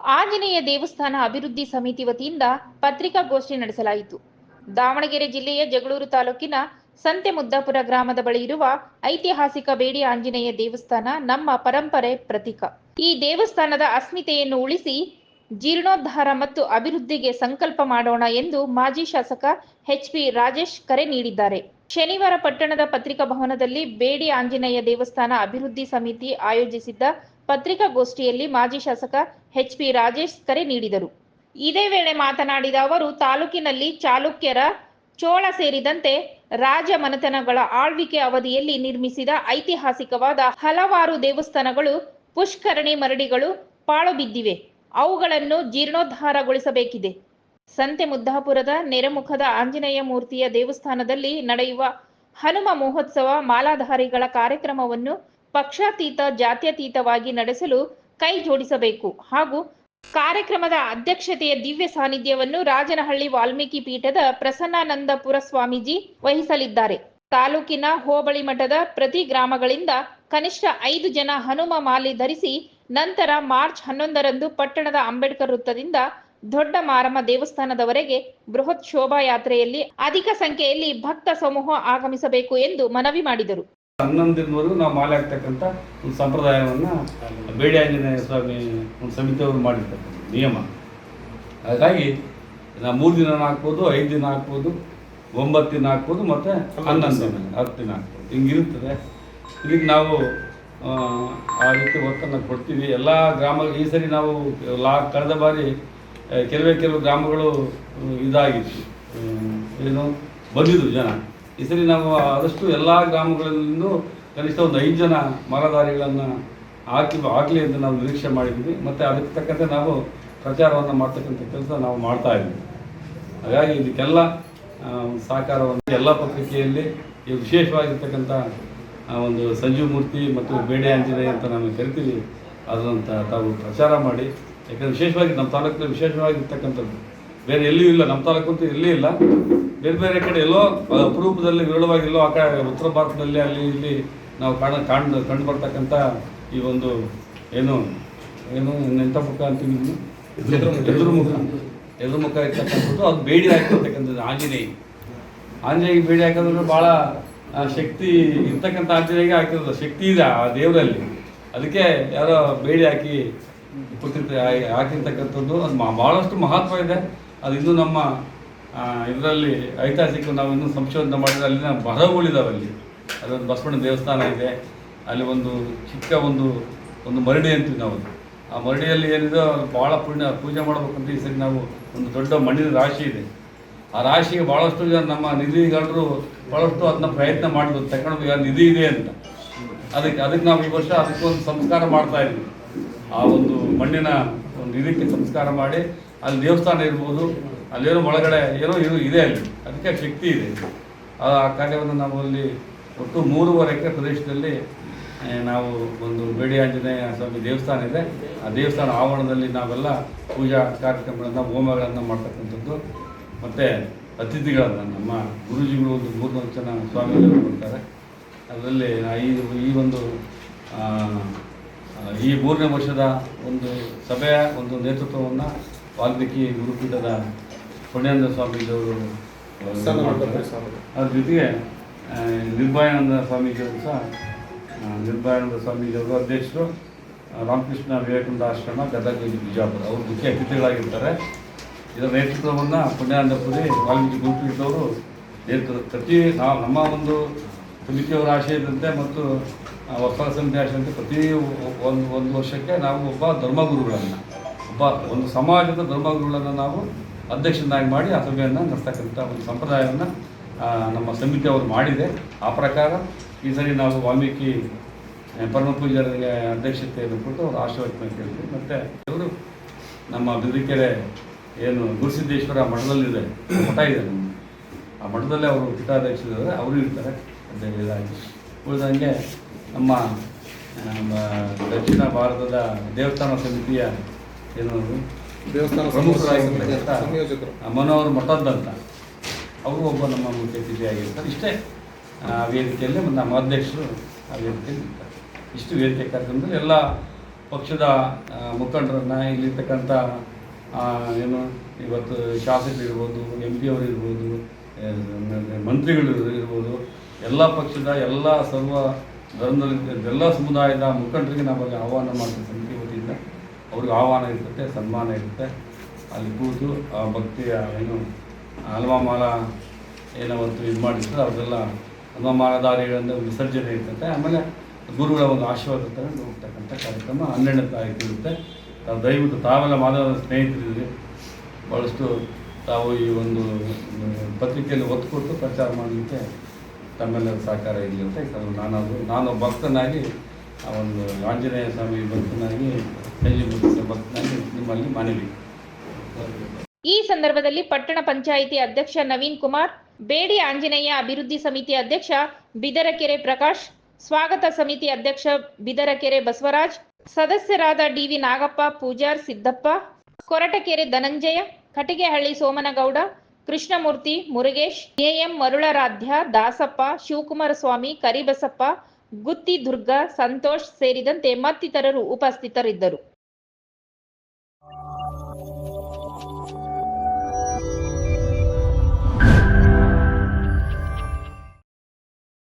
ಆಂಜನೇಯ ದೇವಸ್ಥಾನ ಅಭಿವೃದ್ಧಿ ಸಮಿತಿ ವತಿಯಿಂದ ಪತ್ರಿಕಾಗೋಷ್ಠಿ ನಡೆಸಲಾಯಿತು. ದಾವಣಗೆರೆ ಜಿಲ್ಲೆಯ ಜಗಳೂರು ತಾಲೂಕಿನ ಸಂತೆ ಮುದ್ದಾಪುರ ಗ್ರಾಮದ ಬಳಿ ಇರುವ ಐತಿಹಾಸಿಕ ಬೇಡಿ ಆಂಜನೇಯ ದೇವಸ್ಥಾನ ನಮ್ಮ ಪರಂಪರೆ ಪ್ರತೀಕ. ಈ ದೇವಸ್ಥಾನದ ಅಸ್ಮಿತೆಯನ್ನು ಉಳಿಸಿ ಜೀರ್ಣೋದ್ಧಾರ ಮತ್ತು ಅಭಿವೃದ್ಧಿಗೆ ಸಂಕಲ್ಪ ಮಾಡೋಣ ಎಂದು ಮಾಜಿ ಶಾಸಕ ಎಚ್ ಪಿ ರಾಜೇಶ್ ಕರೆ ನೀಡಿದ್ದಾರೆ. ಶನಿವಾರ ಪಟ್ಟಣದ ಪತ್ರಿಕಾ ಭವನದಲ್ಲಿ ಬೇಡಿ ಆಂಜನೇಯ ದೇವಸ್ಥಾನ ಅಭಿವೃದ್ಧಿ ಸಮಿತಿ ಆಯೋಜಿಸಿದ್ದ ಪತ್ರಿಕಾಗೋಷ್ಠಿಯಲ್ಲಿ ಮಾಜಿ ಶಾಸಕ ಎಚ್ ಪಿ ರಾಜೇಶ್ ಕರೆ ನೀಡಿದರು. ಇದೇ ವೇಳೆ ಮಾತನಾಡಿದ ಅವರು, ತಾಲೂಕಿನಲ್ಲಿ ಚಾಲುಕ್ಯರ ಚೋಳ ಸೇರಿದಂತೆ ರಾಜ ಮನೆತನಗಳ ಆಳ್ವಿಕೆ ಅವಧಿಯಲ್ಲಿ ನಿರ್ಮಿಸಿದ ಐತಿಹಾಸಿಕವಾದ ಹಲವಾರು ದೇವಸ್ಥಾನಗಳು, ಪುಷ್ಕರಣಿ ಮರಡಿಗಳು ಪಾಳು ಬಿದ್ದಿವೆ. ಅವುಗಳನ್ನು ಜೀರ್ಣೋದ್ಧಾರಗೊಳಿಸಬೇಕಿದೆ. ಸಂತೆ ಮುದ್ದಾಪುರದ ನೆರೆಮುಖದ ಆಂಜನೇಯ ಮೂರ್ತಿಯ ದೇವಸ್ಥಾನದಲ್ಲಿ ನಡೆಯುವ ಹನುಮ ಮಹೋತ್ಸವ ಮಾಲಾಧಾರಿಗಳ ಕಾರ್ಯಕ್ರಮವನ್ನು ಪಕ್ಷಾತೀತ, ಜಾತ್ಯತೀತವಾಗಿ ನಡೆಸಲು ಕೈ ಜೋಡಿಸಬೇಕು. ಹಾಗೂ ಕಾರ್ಯಕ್ರಮದ ಅಧ್ಯಕ್ಷತೆಯ ದಿವ್ಯ ಸಾನ್ನಿಧ್ಯವನ್ನು ರಾಜನಹಳ್ಳಿ ವಾಲ್ಮೀಕಿ ಪೀಠದ ಪ್ರಸನ್ನಾನಂದಪುರ ಸ್ವಾಮೀಜಿ ವಹಿಸಲಿದ್ದಾರೆ. ತಾಲೂಕಿನ ಹೋಬಳಿ ಮಠದ ಪ್ರತಿ ಗ್ರಾಮಗಳಿಂದ ಕನಿಷ್ಠ ಐದು ಜನ ಹನುಮ ಮಾಲಿ ಧರಿಸಿ ನಂತರ ಮಾರ್ಚ್ ಹನ್ನೊಂದರಂದು ಪಟ್ಟಣದ ಅಂಬೇಡ್ಕರ್ ವೃತ್ತದಿಂದ ದೊಡ್ಡ ಮಾರಮ್ಮ ದೇವಸ್ಥಾನದವರೆಗೆ ಬೃಹತ್ ಶೋಭಾಯಾತ್ರೆಯಲ್ಲಿ ಅಧಿಕ ಸಂಖ್ಯೆಯಲ್ಲಿ ಭಕ್ತ ಸಮೂಹ ಆಗಮಿಸಬೇಕು ಎಂದು ಮನವಿ ಮಾಡಿದರು. ಹನ್ನೊಂದು ದಿನದವರೆಗೂ ನಾವು ಮಾಲೆ ಹಾಕ್ತಕ್ಕಂಥ ಒಂದು ಸಂಪ್ರದಾಯವನ್ನು ಬೇಡಿ ಆಂಜನೇಯ ಸ್ವಾಮಿ ಒಂದು ಸಮಿತಿಯವರು ಮಾಡಿರ್ತಕ್ಕಂಥ ನಿಯಮ. ಹಾಗಾಗಿ ನಾವು ಮೂರು ದಿನ ಹಾಕ್ಬೋದು ಐದು ದಿನ ಹಾಕ್ಬೋದು ಒಂಬತ್ತು ದಿನ ಹಾಕ್ಬೋದು ಮತ್ತು ಹನ್ನೊಂದು ದಿನ ಹತ್ತು ದಿನ ಹಾಕ್ಬೋದು. ಹಿಂಗಿರುತ್ತದೆ. ಇಲ್ಲಿಗೆ ನಾವು ಆ, ರೀತಿ ಒತ್ತನ್ನು ಕೊಡ್ತೀವಿ. ಎಲ್ಲ ಗ್ರಾಮ ಈ ಸರಿ ನಾವು ಲಾ ಕಳೆದ ಬಾರಿ ಕೆಲವೇ ಕೆಲವು ಗ್ರಾಮಗಳು ಇದಾಗಿತ್ತು. ಏನು ಬಂದಿದ್ದು ಜನ. ಈ ನಾವು ಆದಷ್ಟು ಎಲ್ಲ ಗ್ರಾಮಗಳಲ್ಲೂ ಕನಿಷ್ಠ ಒಂದು ಐದು ಜನ ಮರದಾರಿಗಳನ್ನು ಹಾಕಿ ಆಗಲಿ ಅಂತ ನಾವು ನಿರೀಕ್ಷೆ ಮಾಡಿದ್ವಿ. ಮತ್ತು ಅದಕ್ಕೆ ತಕ್ಕಂತೆ ನಾವು ಪ್ರಚಾರವನ್ನು ಮಾಡ್ತಕ್ಕಂಥ ಕೆಲಸ ನಾವು ಮಾಡ್ತಾ ಇದ್ವಿ ಹಾಗಾಗಿ ಇದಕ್ಕೆಲ್ಲ ಸಹಕಾರವನ್ನು ಎಲ್ಲ ಪತ್ರಿಕೆಯಲ್ಲಿ ಈ ವಿಶೇಷವಾಗಿರ್ತಕ್ಕಂಥ ಒಂದು ಸಂಜೀವ ಮೂರ್ತಿ ಮತ್ತು ಬೇಡೆ ಆಂಜನೇಯ ಅಂತ ನಾವು ಕರಿತೀವಿ, ಅದರಂತ ತಾವು ಪ್ರಚಾರ ಮಾಡಿ. ಯಾಕಂದರೆ ವಿಶೇಷವಾಗಿ ನಮ್ಮ ತಾಲೂಕಿನಲ್ಲಿ ವಿಶೇಷವಾಗಿರ್ತಕ್ಕಂಥದ್ದು. ಬೇರೆ ಎಲ್ಲಿಯೂ ಇಲ್ಲ. ನಮ್ಮ ತಾಲೂಕು ಅಂತೂ ಇಲ್ಲ. ಬೇರೆ ಬೇರೆ ಕಡೆ ಎಲ್ಲೋ ಅಪರೂಪದಲ್ಲಿ ವಿರಳವಾಗಿಲ್ಲೋ ಆ ಕಡೆ ಉತ್ತರ ಭಾರತದಲ್ಲಿ ಅಲ್ಲಿ ಇಲ್ಲಿ ನಾವು ಕಾಣ ಕಾಣ್ ಕಂಡು ಬರ್ತಕ್ಕಂಥ ಈ ಒಂದು ಏನು ಏನು ಎಂಥ ಮುಖ ಅಂತೀವಿ? ಎದುರು ಮುಖ ಎದುರು ಮುಖ ಇರ್ತಕ್ಕಂಥದ್ದು ಅದು ಬೇಡಿ ಹಾಕಿರ್ತಕ್ಕಂಥದ್ದು ಆಂಜನೇಯ. ಆಂಜನೇಯ ಬೇಡಿ ಹಾಕೋದ್ರೆ ಭಾಳ ಶಕ್ತಿ ಇರ್ತಕ್ಕಂಥ ಆಂಜನೇಯಗೆ ಹಾಕಿರೋದು ಶಕ್ತಿ ಇದೆ ಆ ದೇವರಲ್ಲಿ. ಅದಕ್ಕೆ ಯಾರೋ ಬೇಡಿ ಹಾಕಿ ಉಪಕೃತ ಹಾಕಿರ್ತಕ್ಕಂಥದ್ದು ಅದು ಭಾಳಷ್ಟು ಮಹತ್ವ ಇದೆ. ಅದು ಇನ್ನೂ ನಮ್ಮ ಇದರಲ್ಲಿ ಐತಿಹಾಸಿಕ ನಾವು ಇನ್ನೂ ಸಂಶೋಧನೆ ಮಾಡಿದ್ರೆ ಅಲ್ಲಿನ ಮರಗಳಿದಾವೆ ಅಲ್ಲಿ. ಅದೊಂದು ಬಸವಣ್ಣ ದೇವಸ್ಥಾನ ಇದೆ. ಅಲ್ಲಿ ಒಂದು ಚಿಕ್ಕ ಒಂದು ಒಂದು ಮರಡಿ ಅಂತೀವಿ ನಾವು ಆ ಮರಡಿಯಲ್ಲಿ ಏನಿದೆ ಭಾಳ ಪುಣ್ಯ, ಪೂಜೆ ಮಾಡಬೇಕಂತ ಈ ಸರಿ ನಾವು ಒಂದು ದೊಡ್ಡ ಮಣ್ಣಿನ ರಾಶಿ ಇದೆ. ಆ ರಾಶಿಗೆ ಭಾಳಷ್ಟು ಜನ ನಮ್ಮ ನಿಧಿಗಾರರು ಭಾಳಷ್ಟು ಅದನ್ನ ಪ್ರಯತ್ನ ಮಾಡಿದ್ರು. ತಗೊಂಡು ನಿಧಿ ಇದೆ ಅಂತ. ಅದಕ್ಕೆ ಅದಕ್ಕೆ ನಾವು ಈ ವರ್ಷ ಅದಕ್ಕೆ ಒಂದು ಸಂಸ್ಕಾರ ಮಾಡ್ತಾ ಇದ್ವಿ. ಆ ಒಂದು ಮಣ್ಣಿನ ಒಂದು ನಿಧಿಗೆ ಸಂಸ್ಕಾರ ಮಾಡಿ, ಅಲ್ಲಿ ದೇವಸ್ಥಾನ ಇರ್ಬೋದು ಅಲ್ಲೇನೋ ಒಳಗಡೆ ಏನೋ ಇದು ಇದೆ ಅಲ್ಲಿ. ಅದಕ್ಕೆ ಶಕ್ತಿ ಇದೆ ಆ ಕಾರ್ಯವನ್ನು ನಾವು ಅಲ್ಲಿ ಒಟ್ಟು ಮೂರುವರೆ ಎಕರೆ ಪ್ರದೇಶದಲ್ಲಿ ನಾವು ಒಂದು ಬೇಡಿ ಆಂಜನೇಯ ಸ್ವಾಮಿ ದೇವಸ್ಥಾನ ಇದೆ. ಆ ದೇವಸ್ಥಾನ ಆವರಣದಲ್ಲಿ ನಾವೆಲ್ಲ ಪೂಜಾ ಕಾರ್ಯಕ್ರಮಗಳನ್ನು, ಹೋಮಗಳನ್ನು ಮಾಡ್ತಕ್ಕಂಥದ್ದು. ಮತ್ತು ಅತಿಥಿಗಳನ್ನು, ನಮ್ಮ ಗುರುಜಿಗಳು ಒಂದು ಮೂರ್ನಾಲ್ಕು ಜನ ಸ್ವಾಮಿಗಳು ಬರ್ತಾರೆ ಅದರಲ್ಲಿ ಈ ಈ ಒಂದು ಈ ಮೂರನೇ ವರ್ಷದ ಒಂದು ಸಭೆಯ ಒಂದು ನೇತೃತ್ವವನ್ನು ವಾಲ್ಮೀಕಿ ಗುರುಪೀಠದ ಪುಣ್ಯಾನಂದ ಸ್ವಾಮೀಜಿಯವರು ಅವರು ಅದ್ರ ಜೊತೆಗೆ ನಿರ್ಭಯಾನಂದ ಸ್ವಾಮೀಜಿಯವರು ಸಹ ನಿರ್ಭಯಾನಂದ ಸ್ವಾಮೀಜಿಯವರು ಅಧ್ಯಕ್ಷರು ರಾಮಕೃಷ್ಣ ವಿವೇಕಾನಂದ ಆಶ್ರಮ ಗದಗ ಬಿಜಾಪುರ. ಅವರು ಮುಖ್ಯ ಅತಿಥಿಗಳಾಗಿರ್ತಾರೆ. ಇದರ ನೇತೃತ್ವವನ್ನು ಪುಣ್ಯಾನಂದಪುರಿ ವಾಲ್ಮೀಕಿ ಗುರುಪೀಠದವರು ನೇತೃತ್ವ ಪ್ರತಿ ನಾವು ನಮ್ಮ ಒಂದು ಸಮಿತಿಯವರ ಆಶಯದಂತೆ ಮತ್ತು ವಕ್ತಾರ ಸಮಿತಿ ಆಶಯದಂತೆ ಪ್ರತಿ ಒಂದು ಒಂದು ವರ್ಷಕ್ಕೆ ನಾವು ಒಬ್ಬ ಧರ್ಮಗುರುಗಳನ್ನು ಒಬ್ಬ ಒಂದು ಸಮಾಜದ ಧರ್ಮಗುರುಗಳನ್ನು ನಾವು ಅಧ್ಯಕ್ಷನಾಗಿ ಮಾಡಿ ಆ ಸಭೆಯನ್ನು ನಡೆಸ್ತಕ್ಕಂಥ ಒಂದು ಸಂಪ್ರದಾಯವನ್ನು ನಮ್ಮ ಸಮಿತಿ ಅವರು ಮಾಡಿದೆ. ಆ ಪ್ರಕಾರ ಈ ಸರಿ ನಾವು ವಾಲ್ಮೀಕಿ ಪರಮ ಪೂಜಾರಿಗೆ ಅಧ್ಯಕ್ಷತೆಯನ್ನು ಕೊಟ್ಟು ಅವರು ಆಶೀರ್ವಚನ ಕೇಳಿದ್ವಿ. ಮತ್ತು ಇವರು ನಮ್ಮ ಬಿದ್ರಿಕೆರೆ ಏನು ಗುರುಸಿದ್ದೇಶ್ವರ ಮಠದಲ್ಲಿದೆ, ಮಠ ಇದೆ ನಮ್ಮ ಆ ಮಠದಲ್ಲೇ ಅವರು ಪೀಠಾಧ್ಯಕ್ಷರಿದ್ದಾರೆ ಅವರು ಇರ್ತಾರೆ. ಅಂತ ಇದಾಗಿ ಉಳಿದಂಗೆ ನಮ್ಮ ದಕ್ಷಿಣ ಭಾರತದ ದೇವಸ್ಥಾನ ಸಮಿತಿಯ ಏನು? ದೇವಸ್ಥಾನ ಸಂಯೋಜಕರು. ಮನೋಹರ್ ಮಠದ್ದಂತ ಅವರು ಒಬ್ಬ ನಮ್ಮ ಮುಖ್ಯ ಅತಿಥಿಯಾಗಿರ್ತಾರೆ ಇಷ್ಟೇ. ಆ ವೇದಿಕೆಯಲ್ಲಿ ನಮ್ಮ ಅಧ್ಯಕ್ಷರು ಆ ವೇದಿಕೆಯಲ್ಲಿ ಇರ್ತಾರೆ. ಇಷ್ಟು ವೇದಿಕೆ ಕಾರ್ಯಕ್ರಮದಲ್ಲಿ ಎಲ್ಲ ಪಕ್ಷದ ಮುಖಂಡರನ್ನು ಇಲ್ಲಿರ್ತಕ್ಕಂಥ ಏನು ಇವತ್ತು ಶಾಸಕರು ಇರ್ಬೋದು ಎಂ ಪಿ ಅವರು ಇರ್ಬೋದು ಮಂತ್ರಿಗಳು ಇರ್- ಇರ್ಬೋದು ಎಲ್ಲ ಪಕ್ಷದ ಎಲ್ಲ ಸರ್ವ ಧರ್ಮದಲ್ಲಿ ಎಲ್ಲ ಸಮುದಾಯದ ಮುಖಂಡರಿಗೆ ನಾವು ಆಹ್ವಾನ ಮಾಡ್ತೀವಿ ಅವ್ರಿಗೆ ಆಹ್ವಾನ ಇರ್ತದೆ ಸನ್ಮಾನ ಇರುತ್ತೆ. ಅಲ್ಲಿ ಕೂತು ಆ ಭಕ್ತಿಯ ಏನು ಏನೋ ಒಂದು ಇದು ಮಾಡಿರ್ತಾರೆ ಅವ್ರದೆಲ್ಲ ಅಲ್ವಾಮಾಲಧಾರಿಗಳಿಂದ ವಿಸರ್ಜನೆ ಇರ್ತದೆ. ಆಮೇಲೆ ಗುರುಗಳ ಒಂದು ಆಶೀರ್ವಾದ ತಗೊಂಡು ಹೋಗ್ತಕ್ಕಂಥ ಕಾರ್ಯಕ್ರಮ ಹನ್ನೆರಡನೇ ತಾರೀಕು ಇರುತ್ತೆ. ತಾವು ದಯವಿಟ್ಟು ತಾವೆಲ್ಲ ಮಾನವ ಸ್ನೇಹಿತರಿದ್ದೀರಿ. ಭಾಳಷ್ಟು ತಾವು ಈ ಒಂದು ಪತ್ರಿಕೆಯಲ್ಲಿ ಒತ್ತು ಕೊಟ್ಟು ಪ್ರಚಾರ ಮಾಡಲಿಕ್ಕೆ ತಮ್ಮೆಲ್ಲ ಸಹಕಾರ ಇರಲಿ ಅಂತ ನಾನು ನಾನು ಭಕ್ತನಾಗಿ, ಆ ಒಂದು ಆಂಜನೇಯ ಸ್ವಾಮಿ ಭಕ್ತನಾಗಿ ಈ ಸಂದರ್ಭದಲ್ಲಿ ಪಟ್ಟಣ ಪಂಚಾಯಿತಿ ಅಧ್ಯಕ್ಷ ನವೀನ್ ಕುಮಾರ್, ಬೇಡಿ ಆಂಜನೇಯ ಅಭಿವೃದ್ಧಿ ಸಮಿತಿ ಅಧ್ಯಕ್ಷ ಬಿದರಕೆರೆ ಪ್ರಕಾಶ್, ಸ್ವಾಗತ ಸಮಿತಿ ಅಧ್ಯಕ್ಷ ಬಿದರಕೆರೆ ಬಸವರಾಜ್, ಸದಸ್ಯರಾದ ಡಿವಿ ನಾಗಪ್ಪ, ಪೂಜಾರ್ ಸಿದ್ದಪ್ಪ, ಕೊರಟಕೆರೆ ಧನಂಜಯ ಕಟಿಗೆಹಳ್ಳಿ ಸೋಮನಗೌಡ, ಕೃಷ್ಣಮೂರ್ತಿ ಮುರುಗೇಶ್, ಎಎಂ ಮರುಳರಾಧ್ಯ, ದಾಸಪ್ಪ, ಶಿವಕುಮಾರ ಸ್ವಾಮಿ, ಕರಿಬಸಪ್ಪ ಗುತ್ತಿ ದುರ್ಗ ಸಂತೋಷ್ ಸೇರಿದಂತೆ ಮತ್ತಿತರರು ಉಪಸ್ಥಿತರಿದ್ದರು.